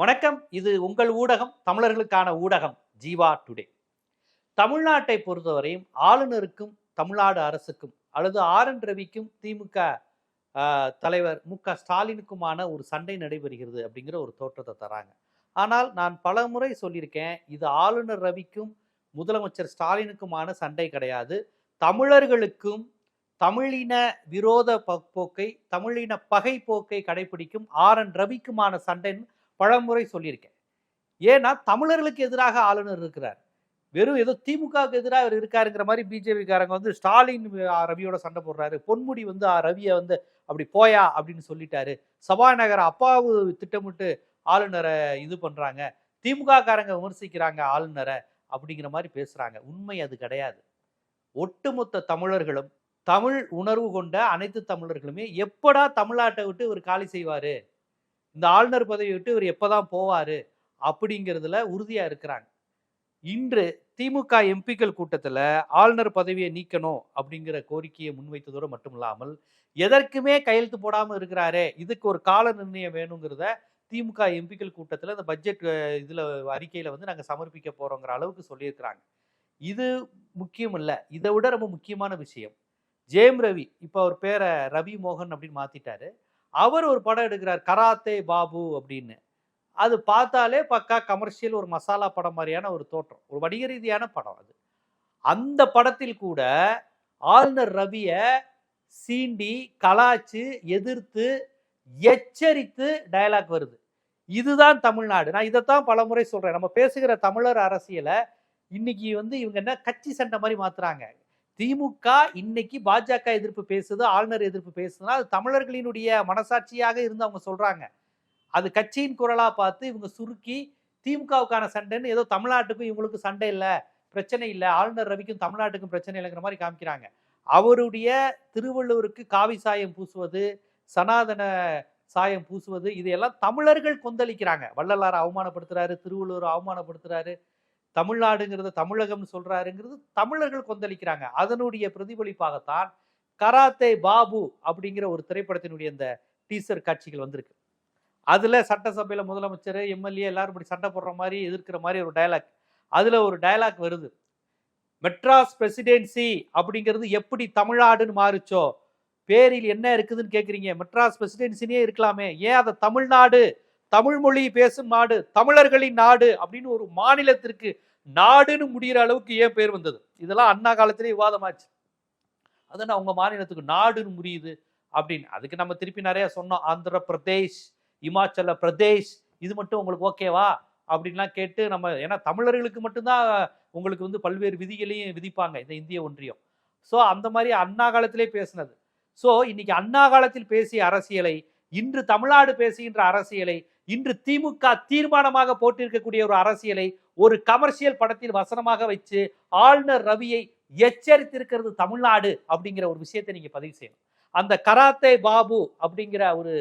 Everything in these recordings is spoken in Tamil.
வணக்கம். இது உங்கள் ஊடகம் தமிழர்களுக்கான ஊடகம் ஜீவா டுடே. தமிழ்நாட்டை பொறுத்தவரையும் ஆளுநருக்கும் தமிழ்நாடு அரசுக்கும் அல்லது ஆர் என் ரவிக்கும் திமுக தலைவர் மு க ஸ்டாலினுக்குமான ஒரு சண்டை நடைபெறுகிறது அப்படிங்கிற ஒரு தோற்றத்தை தராங்க. ஆனால் நான் பல முறை சொல்லியிருக்கேன் இது ஆளுநர் ரவிக்கும் முதலமைச்சர் ஸ்டாலினுக்குமான சண்டை கிடையாது. தமிழர்களுக்கும் தமிழின விரோத போக்கை தமிழின பகை போக்கை கடைபிடிக்கும் ஆர் என் ரவிக்குமான சண்டைன்னு பழமுறை சொல்லியிருக்கேன். ஏன்னா தமிழர்களுக்கு எதிராக ஆளுநர் இருக்கிறார். வெறும் ஏதோ திமுகவுக்கு எதிராக அவர் இருக்காருங்கிற மாதிரி பிஜேபிக்காரங்க வந்து ஸ்டாலின் ரவியோட சண்டை போடுறாரு. பொன்முடி வந்து ரவியை வந்து அப்படி போயா? அப்படின்னு சொல்லிட்டாரு. சபாநாயகர் அப்பாவு திட்டமிட்டு ஆளுநரை இது பண்ணுறாங்க திமுக காரங்க விமர்சிக்கிறாங்க ஆளுநரை அப்படிங்கிற மாதிரி பேசுகிறாங்க உண்மை அது கிடையாது. ஒட்டுமொத்த தமிழர்களும் தமிழ் உணர்வு கொண்ட அனைத்து தமிழர்களுமே எப்படா தமிழ்நாட்டை விட்டு இவர் காலி செய்வார்? இந்த ஆளுநர் பதவியை விட்டு இவர் எப்போதான் போவார் அப்படிங்கிறதுல உறுதியாக இருக்கிறாங்க. இன்று திமுக எம்பிக்கள் கூட்டத்தில் ஆளுநர் பதவியை நீக்கணும் அப்படிங்கிற கோரிக்கையை முன்வைத்ததோடு மட்டும் இல்லாமல் எதற்குமே கையெழுத்து போடாமல் இருக்கிறாரே இதுக்கு ஒரு கால நிர்ணயம் வேணுங்கிறத திமுக எம்பிக்கள் கூட்டத்தில் இந்த பட்ஜெட் இதில் அறிக்கையில் வந்து நாங்கள் சமர்ப்பிக்க போகிறோங்கிற அளவுக்கு சொல்லியிருக்கிறாங்க. இது முக்கியம் இல்லை. இதை விட ரொம்ப முக்கியமான விஷயம். ஜெயம் ரவி இப்போ அவர் பேரை ரவி மோகன் அப்படின்னு மாற்றிட்டாரு அவர் ஒரு படம் எடுக்கிறார் கராத்தே பாபு அப்படின்னு. அது பார்த்தாலே பக்கா கமர்ஷியல் ஒரு மசாலா படம் மாதிரியான ஒரு தோற்றம் ஒரு வணிக ரீதியான படம் அது. அந்த படத்தில் கூட ஆளுநர் ரவிய சீண்டி கலாச்சு எதிர்த்து எச்சரித்து டயலாக் வருது. இதுதான் தமிழ்நாடு. நான் இதைத்தான் பலமுறை சொல்றேன். நம்ம பேசுகிற தமிழர் அரசியலை இன்னைக்கு வந்து இவங்க என்ன கட்சி சண்டை மாதிரி மாத்துறாங்க. திமுக இன்னைக்கு பாஜக எதிர்ப்பு பேசுது ஆளுநர் எதிர்ப்பு பேசுதுன்னா அது தமிழர்களினுடைய மனசாட்சியாக இருந்து அவங்க சொல்றாங்க. அது கட்சியின் குரலா பார்த்து இவங்க சுருக்கி திமுகவுக்கான சண்டைன்னு ஏதோ தமிழ்நாட்டுக்கும் இவங்களுக்கு சண்டை இல்லை பிரச்சனை இல்லை ஆளுநர் ரவிக்கும் தமிழ்நாட்டுக்கும் பிரச்சனை இல்லைங்கிற மாதிரி காமிக்கிறாங்க. அவருடைய திருவள்ளுவருக்கு காவி சாயம் பூசுவது சனாதன சாயம் பூசுவது இதையெல்லாம் தமிழர்கள் கொந்தளிக்கிறாங்க. வள்ளலாரை அவமானப்படுத்துறாரு திருவள்ளுவர் அவமானப்படுத்துறாரு தமிழ்நாடுங்கிறத தமிழகம்னு சொல்றாருங்கிறது தமிழர்கள் கொந்தளிக்கிறாங்க. அதனுடைய பிரதிபலிப்பாகத்தான் கராத்தே பாபு அப்படிங்கிற ஒரு திரைப்படத்தினுடைய இந்த டீசர் காட்சிகள் வந்திருக்கு. அதுல சட்டசபையில முதலமைச்சர் எம்எல்ஏ எல்லாரும் இப்படி சண்டை போடுற மாதிரி எதிர்க்கிற மாதிரி ஒரு டயலாக் அதுல ஒரு டயலாக் வருது. மெட்ராஸ் பிரசிடென்சி அப்படிங்கிறது எப்படி தமிழ்நாடுன்னு மாறுச்சோ? பேரில் என்ன இருக்குதுன்னு கேக்குறீங்க. மெட்ராஸ் பிரசிடென்சினே இருக்கலாமே. ஏன் அதை தமிழ்நாடு தமிழ் மொழி பேசும் நாடு தமிழர்களின் நாடு அப்படின்னு ஒரு மாநிலத்திற்கு நாடுன்னு முடிகிற அளவுக்கு ஏன் பேர் வந்தது? இதெல்லாம் அண்ணா காலத்திலே விவாதமாச்சு. அதனால் அவங்க மாநிலத்துக்கு நாடுன்னு முடியுது அப்படின்னு. அதுக்கு நம்ம திருப்பி நிறைய சொன்னோம். ஆந்திர பிரதேஷ் இமாச்சல பிரதேஷ் இது மட்டும் உங்களுக்கு ஓகேவா? அப்படின்லாம் கேட்டு நம்ம ஏன்னா தமிழர்களுக்கு மட்டும்தான் உங்களுக்கு வந்து பல்வேறு விதிகளையும் விதிப்பாங்க இந்த இந்திய ஒன்றியம். ஸோ அந்த மாதிரி அண்ணா காலத்திலே பேசினது. ஸோ இன்னைக்கு அண்ணா காலத்தில் பேசிய அரசியலை இன்று தமிழ்நாடு பேசுகின்ற அரசியலை இன்று திமுக தீர்மானமாக போட்டிருக்கக்கூடிய ஒரு அரசியலை ஒரு கமர்ஷியல் படத்தில் வசனமாக வச்சு ஆளுநர் ரவியை எச்சரித்திருக்கிறது தமிழ்நாடு அப்படிங்கிற ஒரு விஷயத்தை நீங்க பதிவு செய்யணும். அந்த கராத்தே பாபு அப்படிங்கிற ஒரு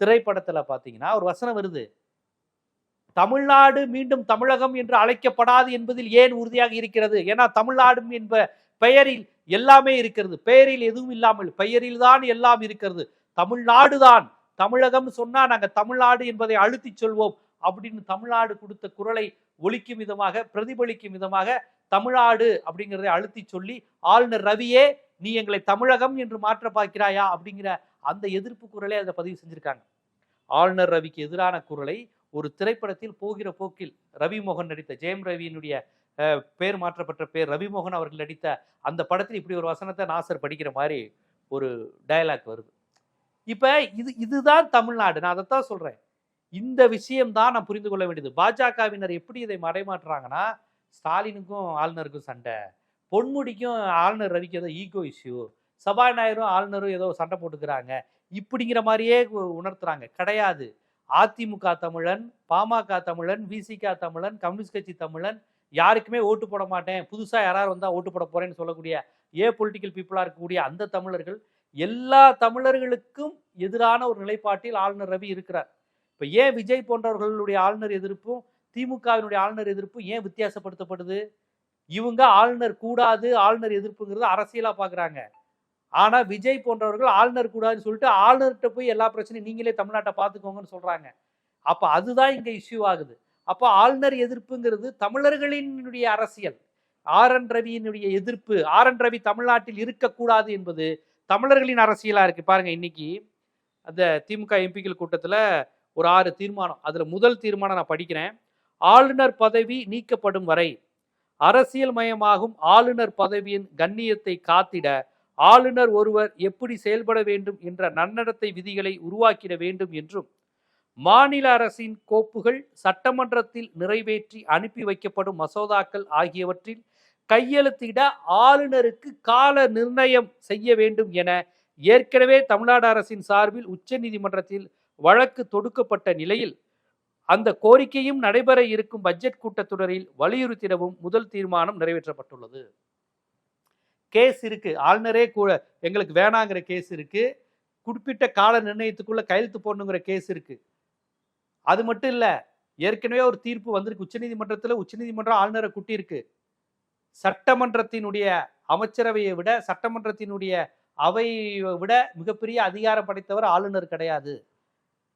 திரைப்படத்துல பாத்தீங்கன்னா ஒரு வசனம் வருது. தமிழ்நாடு மீண்டும் தமிழகம் என்று அழைக்கப்படாது என்பதில் ஏன் உறுதியாக இருக்கிறது? ஏன்னா தமிழ்நாடு என்ப பெயரில் எல்லாமே இருக்கிறது. பெயரில் எதுவும் இல்லாமல் பெயரில் தான் எல்லாம் இருக்கிறது. தமிழ்நாடு தான் தமிழகம் சொன்னா நாங்க தமிழ்நாடு என்பதை அழுத்தி சொல்வோம் அப்படின்னு தமிழ்நாடு கொடுத்த குரலை ஒழிக்கும் விதமாக பிரதிபலிக்கும் விதமாக தமிழ்நாடு அப்படிங்கிறதை அழுத்தி சொல்லி ஆளுநர் ரவியே நீ எங்களை தமிழகம் என்று மாற்ற பார்க்கிறாயா அப்படிங்கிற அந்த எதிர்ப்பு குரலை அதை பதிவு செஞ்சிருக்காங்க. ஆளுநர் ரவிக்கு எதிரான குரலை ஒரு திரைப்படத்தில் போகிற போக்கில் ரவிமோகன் நடித்த ஜெயம் ரவியினுடைய பேர் மாற்றப்பட்ட பேர் ரவிமோகன் அவர்கள் நடித்த அந்த படத்தில் இப்படி ஒரு வசனத்தை நாசர் படிக்கிற மாதிரி ஒரு டயலாக் வருது. இப்போ இது இதுதான் தமிழ்நாடு. நான் அதைத்தான் சொல்கிறேன் இந்த விஷயம் தான் நான் புரிந்து கொள்ள வேண்டியது. பாஜகவினர் எப்படி இதை மறைமாற்றுறாங்கன்னா ஸ்டாலினுக்கும் ஆளுநருக்கும் சண்டை. பொன்முடிக்கும் ஆளுநர் ரவிக்கு ஏதோ ஈகோ இஷ்யூ. சபாநாயகரும் ஆளுநரும் ஏதோ சண்டை போட்டுக்கிறாங்க. இப்படிங்கிற மாதிரியே உணர்த்துறாங்க. கிடையாது. அதிமுக தமிழன் பாமக தமிழன் விசிக தமிழன் கம்யூனிஸ்ட் கட்சி தமிழன் யாருக்குமே ஓட்டு போட மாட்டேன். புதுசாக யாராவது வந்தால் ஓட்டு போட போகிறேன்னு சொல்லக்கூடிய ஏ பொலிட்டிக்கல் பீப்புளாக இருக்கக்கூடிய அந்த தமிழர்கள் எல்லா தமிழர்களுக்கும் எதிரான ஒரு நிலைப்பாட்டில் ஆளுநர் ரவி இருக்கிறார். இப்போ ஏன் விஜய் போன்றவர்களுடைய ஆளுநர் எதிர்ப்பும் திமுகவினுடைய ஆளுநர் எதிர்ப்பும் ஏன் வித்தியாசப்படுத்தப்படுது? இவங்க ஆளுநர் கூடாது ஆளுநர் எதிர்ப்புங்கிறது அரசியலாக பார்க்குறாங்க ஆனால் விஜய் போன்றவர்கள் ஆளுநர் கூடாதுன்னு சொல்லிட்டு ஆளுநர்கிட்ட போய் எல்லா பிரச்சனையும் நீங்களே தமிழ்நாட்டை பார்த்துக்கோங்கன்னு சொல்கிறாங்க அப்போ அதுதான் இங்கே இஷ்யூ ஆகுது. அப்போ ஆளுநர் எதிர்ப்புங்கிறது தமிழர்களினுடைய அரசியல். ஆர் என் ரவியினுடைய எதிர்ப்பு ஆர் என் ரவி தமிழ்நாட்டில் இருக்கக்கூடாது என்பது தமிழர்களின் அரசியலாக இருக்குது பாருங்க இன்னைக்கு அந்த திமுக எம்பிக்கள் கூட்டத்தில் ஒரு ஆறு தீர்மானம். அதில் முதல் தீர்மானம் நான் படிக்கிறேன். ஆளுநர் பதவி நீக்கப்படும் வரை அரசியல் மயமாகும். ஆளுநர் பதவியின் கண்ணியத்தை காத்திட ஆளுநர் ஒருவர் எப்படி செயல்பட வேண்டும் என்ற நன்னடத்தை விதிகளை உருவாக்கிட வேண்டும் என்றும் மாநில அரசின் கோப்புகள் சட்டமன்றத்தில் நிறைவேற்றி அனுப்பி வைக்கப்படும் மசோதாக்கள் ஆகியவற்றில் கையெழுத்திட ஆளுநருக்கு கால நிர்ணயம் செய்ய வேண்டும் என ஏற்கனவே தமிழ்நாடு அரசின் சார்பில் உச்சநீதிமன்றத்தில் வழக்கு தொடுக்கப்பட்ட நிலையில் அந்த கோரிக்கையும் நடைபெற இருக்கும் பட்ஜெட் கூட்டத்தொடரில் வலியுறுத்திடவும் முதல் தீர்மானம் நிறைவேற்றப்பட்டுள்ளது. கேஸ் இருக்கு. ஆளுநரே கூட எங்களுக்கு வேணாங்கிற கேஸ் இருக்கு. குறிப்பிட்ட கால நிர்ணயத்துக்குள்ள கையெழுத்து போடணுங்கிற கேஸ் இருக்கு. அது மட்டும் இல்லை ஏற்கனவே ஒரு தீர்ப்பு வந்திருக்கு. உச்சநீதிமன்றத்தில் உச்சநீதிமன்றம் ஆளுநரை குட்டியிருக்கு. சட்டமன்றத்தினுடைய அமைச்சரவையை விட சட்டமன்றத்தினுடைய அவையை விட மிகப்பெரிய அதிகாரம் படைத்தவர் ஆளுநர் கிடையாது.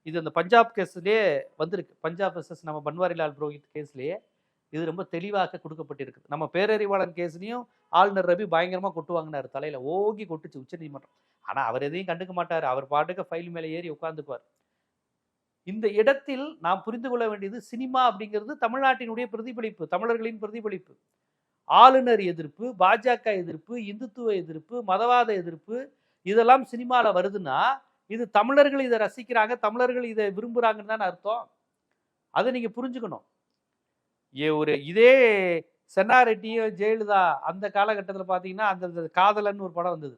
இது அந்த பஞ்சாப் கேஸ்லேயே வந்திருக்கு. பஞ்சாப் வர்சஸ் நம்ம பன்வாரிலால் புரோஹித் கேஸ்லேயே இது ரொம்ப தெளிவாக கொடுக்கப்பட்டிருக்கு நம்ம பேரறிவாளன் கேஸ்லையும் ஆளுநர் ரவி பயங்கரமாக கொட்டு வாங்கினார் தலையில் ஓகி கொட்டுச்சு உச்சநீதிமன்றம் ஆனால் அவர் எதையும் கண்டுக்க மாட்டார். அவர் பாட்டுக்கு ஃபைல் மேலே ஏறி உட்காந்துக்குவார் இந்த இடத்தில் நாம் புரிந்து கொள்ள வேண்டியது சினிமா அப்படிங்கிறது தமிழ்நாட்டினுடைய பிரதிபலிப்பு தமிழர்களின் பிரதிபலிப்பு. ஆளுநர் எதிர்ப்பு பாஜக எதிர்ப்பு இந்துத்துவ எதிர்ப்பு மதவாத எதிர்ப்பு இதெல்லாம் சினிமாவில் வருதுன்னா இது தமிழர்கள் இதை ரசிக்கிறாங்க தமிழர்கள் இதை விரும்புகிறாங்கன்னு தானே அர்த்தம். அதை நீங்கள் புரிஞ்சுக்கணும். ஏ ஒரு இதே சென்னாரெட்டியும் ஜெயலலிதா அந்த காலகட்டத்தில் பார்த்தீங்கன்னா அந்த காதலன் ஒரு படம் வந்தது.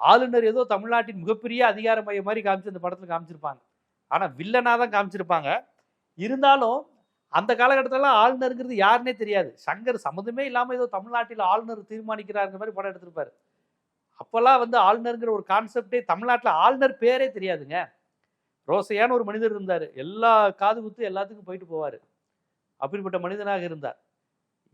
ஆளுநர் ஏதோ தமிழ்நாட்டின் மிகப்பெரிய அதிகார மையம் மாதிரி காமிச்சு அந்த படத்தில் காமிச்சிருப்பாங்க. ஆனால் வில்லனாக தான் காமிச்சிருப்பாங்க. இருந்தாலும் அந்த காலகட்டத்தில் ஆளுநருங்கிறது யாருன்னே தெரியாது. சங்கர் சம்மந்தமே இல்லாமல் ஏதோ தமிழ்நாட்டில் ஆளுநர் தீர்மானிக்கிறாருங்கிற மாதிரி படம் எடுத்திருப்பாரு. அப்போல்லாம் வந்து ஆளுநருங்கிற ஒரு கான்செப்டே தமிழ்நாட்டில் ஆளுநர் பேரே தெரியாதுங்க. ரோசையான ஒரு மனிதர் இருந்தார். எல்லா காது குத்து எல்லாத்துக்கும் போயிட்டு போவார். அப்படிப்பட்ட மனிதனாக இருந்தார்.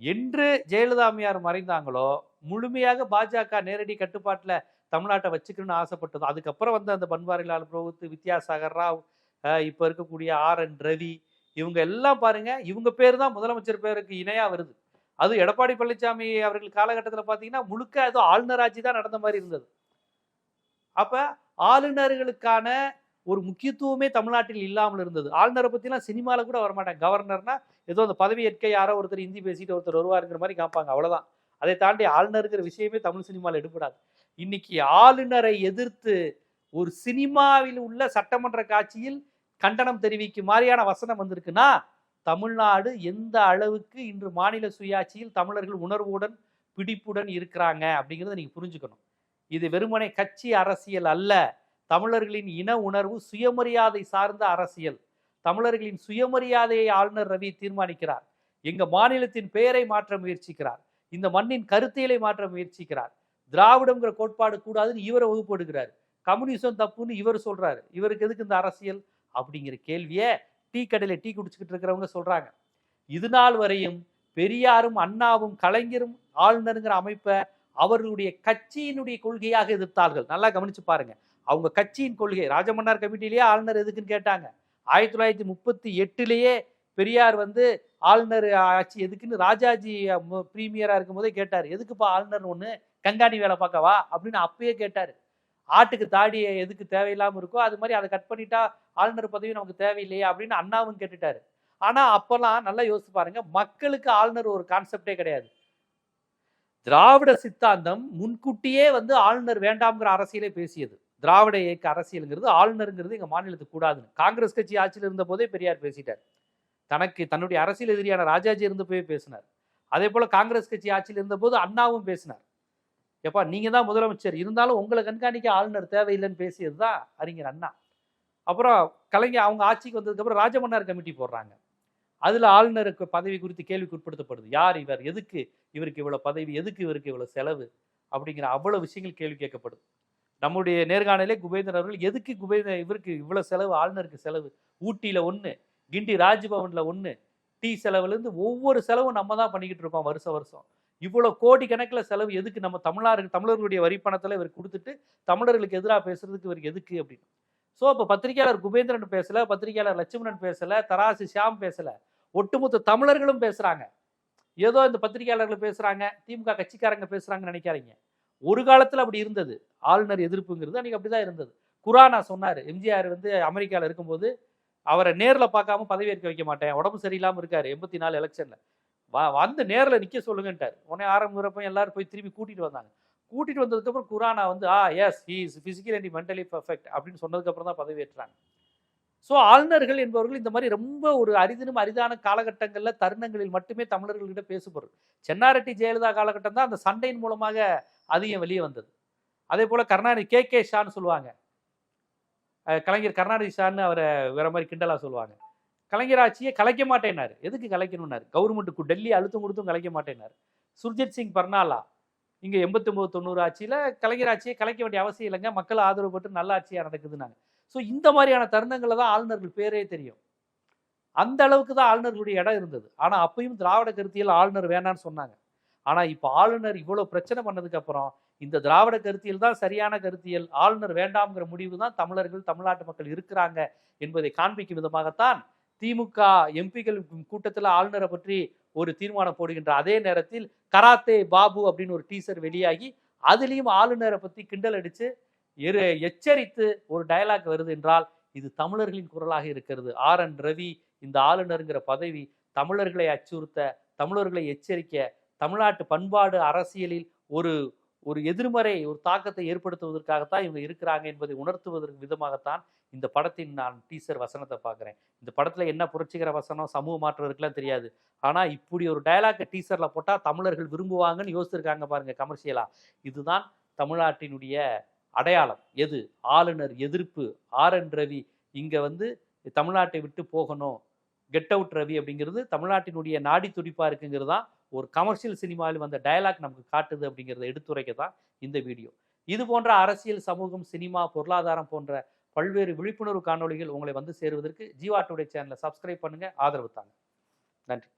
என்று ஜெயலலிதா அம்மையார் மறைந்தாங்களோ முழுமையாக பாஜக நேரடி கட்டுப்பாட்டில் தமிழ்நாட்டை வச்சுக்கணும்னு ஆசைப்பட்டது அதுக்கப்புறம் வந்து அந்த பன்வாரிலால் புரோஹித் வித்யாசாகர் ராவ் இப்போ இருக்கக்கூடிய ஆர் என் ரவி இவங்க எல்லாம் பாருங்க இவங்க பேர் தான் முதலமைச்சர் பேருக்கு இணையா வருது. அது எடப்பாடி பழனிசாமி அவர்கள் காலகட்டத்தில் பார்த்தீங்கன்னா முழுக்க அது ஆளுநர் ஆட்சி தான் நடந்த மாதிரி இருந்தது. அப்ப ஆளுநர்களுக்கான ஒரு முக்கியத்துவமே தமிழ்நாட்டில் இல்லாமல் இருந்தது. ஆளுநரை பற்றிலாம் சினிமாவில் கூட வரமாட்டாங்க. கவர்னர்னா ஏதோ அந்த பதவி ஏற்க யாரோ ஒருத்தர் ஹிந்தி பேசிட்டு ஒருத்தர் வருவாருங்கிற மாதிரி காப்பாங்க. அவ்வளவுதான். அதை தாண்டி ஆளுநருங்கிற விஷயமே தமிழ் சினிமாவில் எடுப்படாது இன்னைக்கு ஆளுநரை எதிர்த்து ஒரு சினிமாவில் உள்ள சட்டமன்ற காட்சியில் கண்டனம் தெரிவிக்கும் மாதிரியான வசனம் வந்திருக்குன்னா தமிழ்நாடு எந்த அளவுக்கு இன்று மாநில சுயாட்சியில் தமிழர்கள் உணர்வுடன் பிடிப்புடன் இருக்கிறாங்க அப்படிங்கிறத நீங்க புரிஞ்சுக்கணும். இது வெறுமனை கட்சி அரசியல் அல்ல. தமிழர்களின் இன உணர்வு சுயமரியாதை சார்ந்த அரசியல். தமிழர்களின் சுயமரியாதையை ஆளுநர் ரவி தீர்மானிக்கிறார். எங்க மாநிலத்தின் பெயரை மாற்ற முயற்சிக்கிறார். இந்த மண்ணின் கருத்தியலை மாற்ற முயற்சிக்கிறார். திராவிடங்கிற கோட்பாடு கூடாதுன்னு இவரை வகுப்படுகிறார். கம்யூனிசம் தப்புன்னு இவர் சொல்றாரு. இவருக்கு எதுக்கு இந்த அரசியல்? அப்படிங்கிற கேள்வியை டீ கடையில் டீ குடிச்சுக்கிட்டு இருக்கிறவங்க சொல்றாங்க. இது நாள் வரையும் பெரியாரும் அண்ணாவும் கலைஞரும் ஆளுநருங்கிற அமைப்பை அவர்களுடைய கட்சியினுடைய கொள்கையாக எதிர்த்தார்கள். நல்லா கவனிச்சு பாருங்க. அவங்க கட்சியின் கொள்கை ராஜமன்னார் கமிட்டிலேயே ஆளுநர் எதுக்குன்னு கேட்டாங்க. ஆயிரத்தி தொள்ளாயிரத்தி முப்பத்தி எட்டுலேயே பெரியார் வந்து ஆளுநர் ஆட்சி எதுக்குன்னு ராஜாஜி ப்ரீமியராக இருக்கும் போதே கேட்டார். எதுக்குப்பா ஆளுநர் ஒன்று கங்காணி வேலை பார்க்கவா? அப்படின்னு அப்பயே கேட்டார். ஆட்டுக்கு தாடியை எதுக்கு தேவையில்லாமல் இருக்கோ அது மாதிரி அதை கட் பண்ணிட்டா ஆளுநர் பதவி நமக்கு தேவையில்லையே அப்படின்னு அண்ணாவும் கேட்டுட்டாரு. ஆனா அப்பெல்லாம் நல்லா யோசிச்சு பாருங்க மக்களுக்கு ஆளுநர் ஒரு கான்செப்டே கிடையாது. திராவிட சித்தாந்தம் முன்கூட்டியே வந்து ஆளுநர் வேண்டாம்ங்கிற அரசியலே பேசியது. திராவிட இயக்க அரசியலுங்கிறது ஆளுநருங்கிறது எங்கள் மாநிலத்துக்கு கூடாதுன்னு. காங்கிரஸ் கட்சி ஆட்சியில் இருந்த போதே பெரியார் பேசிட்டார். தனக்கு தன்னுடைய அரசியல் எதிரியான ராஜாஜி இருந்த போய் பேசினார். அதே போல காங்கிரஸ் கட்சி ஆட்சியில் இருந்த போது அண்ணாவும் பேசினார். எப்பா நீங்க தான் முதலமைச்சர். இருந்தாலும் உங்களை கண்காணிக்க ஆளுநர் தேவையில்லைன்னு பேசியது தான் அறிஞர் அண்ணா. அப்புறம் கலைஞர் அவங்க ஆட்சிக்கு வந்ததுக்கப்புறம் ராஜமன்னார் கமிட்டி போடுறாங்க. அதில் ஆளுநருக்கு பதவி குறித்து கேள்விக்கு உட்படுத்தப்படுது யார் இவர்? எதுக்கு இவருக்கு இவ்வளோ பதவி? எதுக்கு இவருக்கு இவ்வளோ செலவு? அப்படிங்கிற அவ்வளோ விஷயங்கள் கேள்வி கேட்கப்படுது. நம்முடைய நேர்காணலே குபேந்திரன் அவர்கள் எதுக்கு குபேந்திர இவருக்கு இவ்வளோ செலவு? ஆளுநருக்கு செலவு. ஊட்டியில் ஒன்று கிண்டி ராஜ்பவனில் ஒன்று டீ செலவுலேருந்து ஒவ்வொரு செலவும் நம்ம தான் பண்ணிக்கிட்டு இருக்கோம் வருஷம் வருஷம். இவ்வளவு கோடி கணக்கில் செலவு எதுக்கு? நம்ம தமிழ்நாடு தமிழர்களுடைய வரி பணத்துல இவர் கொடுத்துட்டு தமிழர்களுக்கு எதிராக பேசுறதுக்கு இவருக்கு எதுக்கு அப்படின்னு. ஸோ இப்போ பத்திரிகையாளர் குபேந்திரன் பேசல பத்திரிகையாளர் லட்சுமணன் பேசல தராசு ஷியாம் பேசல. ஒட்டுமொத்த தமிழர்களும் பேசுறாங்க. ஏதோ இந்த பத்திரிகையாளர்கள் பேசுறாங்க திமுக கட்சிக்காரங்க பேசுறாங்கன்னு நினைக்காதீங்க. ஒரு காலத்துல அப்படி இருந்தது. ஆளுநர் எதிர்ப்புங்கிறது அன்னைக்கு அப்படிதான் இருந்தது. குரானா சொன்னாரு எம்ஜிஆர் வந்து அமெரிக்கால இருக்கும்போது அவரை நேர்ல பார்க்காம பதவியேற்க வைக்க மாட்டேன் உடம்பு சரியில்லாமல் இருக்காரு எண்பத்தி நாலு எலெக்ஷனில். வா வந்து நேரில் நிற்க சொல்லுங்கன்ட்டார். உடனே ஆரம்பிக்கிறப்ப எல்லாரும் போய் திரும்பி கூட்டிகிட்டு வந்தாங்க. கூட்டிகிட்டு வந்ததுக்கப்புறம் குரானா வந்து ஆ yes he is physical and mentally perfect அப்படின்னு சொன்னதுக்கப்புறம் தான் பதவியேற்றாங்க. ஸோ ஆளுநர்கள் என்பவர்கள் இந்த மாதிரி ரொம்ப ஒரு அரிதினும் அரிதான காலகட்டங்களில் தருணங்களில் மட்டுமே தமிழர்கள்கிட்ட பேசுபொருள். சென்னாரெட்டி ஜெயலலிதா காலகட்டம் தான் அந்த சண்டையின் மூலமாக அதிகம் வெளியே வந்தது. அதே போல் கருணாநிதி கே கே ஷான்னு சொல்லுவாங்க. கலைஞர் கருணாநிதி ஷான்னு அவரை வேற மாதிரி கிண்டலாக சொல்லுவாங்க. கலைஞர் ஆட்சியை கலைக்க மாட்டேனாரு எதுக்கு கலைக்கணும்னாரு? கவர்மெண்ட்டுக்கு டெல்லி அழுத்தம் கொடுத்தும் கலைக்க மாட்டேனாரு சுர்ஜித் சிங் பர்னாலா இங்கே எண்பத்தொம்போது தொண்ணூறு ஆட்சியில் கலைஞர் ஆட்சியை கலைக்க வேண்டிய அவசியம் இல்லைங்க. மக்கள் ஆதரவு பெற்று நல்ல ஆட்சியாக நடக்குதுன்னாங்க. ஸோ இந்த மாதிரியான தருணங்களில் தான் ஆளுநர்கள் பேரே தெரியும். அந்த அளவுக்கு தான் ஆளுநர்களுடைய இடம் இருந்தது. ஆனால் அப்பயும் திராவிட கருத்தியல் ஆளுநர் வேணான்னு சொன்னாங்க. ஆனால் இப்போ ஆளுநர் இவ்வளோ பிரச்சனை பண்ணதுக்கப்புறம் இந்த திராவிட கருத்தியல் தான் சரியான கருத்தியல். ஆளுநர் வேண்டாம்ங்கிற முடிவு தான் தமிழர்கள் தமிழ்நாட்டு மக்கள் இருக்கிறாங்க என்பதை காண்பிக்கும் விதமாகத்தான் திமுக எம்பிக்கள் கூட்டத்தில் ஆளுநரை பற்றி ஒரு தீர்மானம் போடுகின்ற அதே நேரத்தில் கராத்தே பாபு அப்படின்னு ஒரு டீசர் வெளியாகி அதுலேயும் ஆளுநரை பற்றி கிண்டல் அடித்து எரு எச்சரித்து ஒரு டயலாக் வருது என்றால் இது தமிழர்களின் குரலாக இருக்கிறது. ஆர். என். ரவி இந்த ஆளுநருங்கிற பதவி தமிழர்களை அச்சுறுத்த தமிழர்களை எச்சரிக்க தமிழ்நாட்டு பண்பாடு அரசியலில் ஒரு ஒரு எதிர்மறை ஒரு தாக்கத்தை ஏற்படுத்துவதற்காகத்தான் இவங்க இருக்கிறாங்க என்பதை உணர்த்துவதற்கு விதமாகத்தான் இந்த படத்தின் நான் டீசர் வசனத்தை பார்க்குறேன். இந்த படத்தில் என்ன புரட்சிகர வசனம் சமூக மாற்றம் இருக்குலாம் தெரியாது. ஆனால் இப்படி ஒரு டயலாக்கை டீசரில் போட்டால் தமிழர்கள் விரும்புவாங்கன்னு யோசிச்சிருக்காங்க பாருங்கள் கமர்ஷியலாக இதுதான் தமிழ்நாட்டினுடைய அடையாளம். எது? ஆளுநர் எதிர்ப்பு. ஆர். என். ரவி இங்கே வந்து தமிழ்நாட்டை விட்டு போகணும். கெட் அவுட் ரவி அப்படிங்கிறது தமிழ்நாட்டினுடைய நாடி துடிப்பாக இருக்குங்கிறது தான் ஒரு கமர்ஷியல் சினிமாவில் வந்த டயலாக் நமக்கு காட்டுது அப்படிங்கிறத எடுத்துரைக்க தான் இந்த வீடியோ இது போன்ற அரசியல் சமூகம் சினிமா பொருளாதாரம் போன்ற பல்வேறு விழிப்புணர்வு காணொளிகள் உங்களை வந்து சேருவதற்கு ஜீவா டுடே சேனலை சப்ஸ்கிரைப் பண்ணுங்க. ஆதரவு தாங்க. நன்றி.